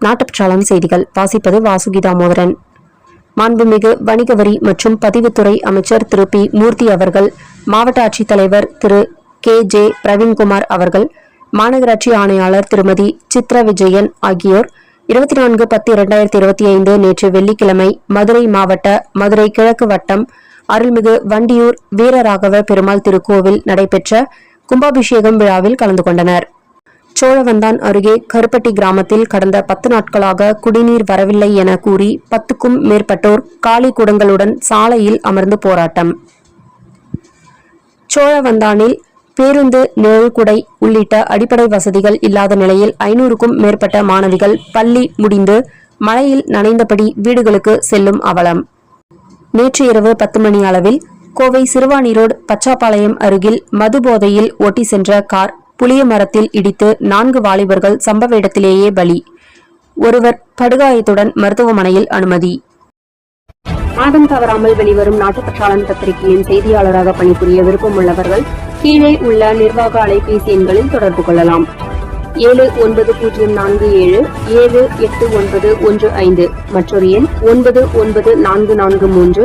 நாட்டுப்பற்றாளம் செய்திகள். வாசிப்பது வாசுகி தாமோதரன் மாண்புமிகு வணிக வரி மற்றும் பதிவுத்துறை அமைச்சர் திரு. பி. மூர்த்தி அவர்கள் மாவட்ட ஆட்சித்தலைவர் திரு. கே. ஜே. பிரவீன்குமார் அவர்கள் மாநகராட்சி ஆணையாளர் திருமதி சித்ரா விஜயன் ஆகியோர். இருபத்தி நான்கு பத்து இரண்டாயிரத்தி இருபத்தி ஐந்து நேற்று வெள்ளிக்கிழமை மதுரை மாவட்ட மதுரை கிழக்கு வட்டம் அருள்மிகு வண்டியூர் வீரராகவ பெருமாள் திருக்கோவில் நடைபெற்ற கும்பாபிஷேகம் விழாவில் கலந்து கொண்டனர். சோழவந்தான் அருகே கருப்பட்டி கிராமத்தில் கடந்த பத்து நாட்களாக குடிநீர் வரவில்லை என கூறி பத்துக்கும் மேற்பட்டோர் காலி குடங்களுடன் சாலையில் அமர்ந்து போராட்டம். சோழவந்தானில் பேருந்து நிழல்குடை உள்ளிட்ட அடிப்படை வசதிகள் இல்லாத நிலையில் ஐநூறுக்கும் மேற்பட்ட மாணவிகள் பள்ளி முடிந்து மழையில் நனைந்தபடி வீடுகளுக்கு செல்லும் அவலம். நேற்று இரவு பத்து மணி அளவில் கோவை சிறுவாணி ரோடு பச்சாப்பாளையம் அருகில் மது போதையில் ஓட்டி சென்ற கார் புளிய மரத்தில் இடித்து நான்கு வாலிபர்கள் சம்பவ இடத்திலேயே பலி. ஒருவர் படுகாயத்துடன் மருத்துவமனையில் அனுமதி. மாதம் தவறாமல் வெளிவரும் நாட்டுப்பற்றாளன் பத்திரிகையின் செய்தியாளராக பணிபுரிய விருப்பம் உள்ளவர்கள் கீழே உள்ள நிர்வாக அலைபேசி எண்களில் தொடர்பு கொள்ளலாம். ஏழு ஒன்பது பூஜ்ஜியம் நான்கு ஏழு ஏழு எட்டு ஒன்பது ஒன்று ஐந்து மற்றொரு எண் ஒன்பது ஒன்பது நான்கு நான்கு மூன்று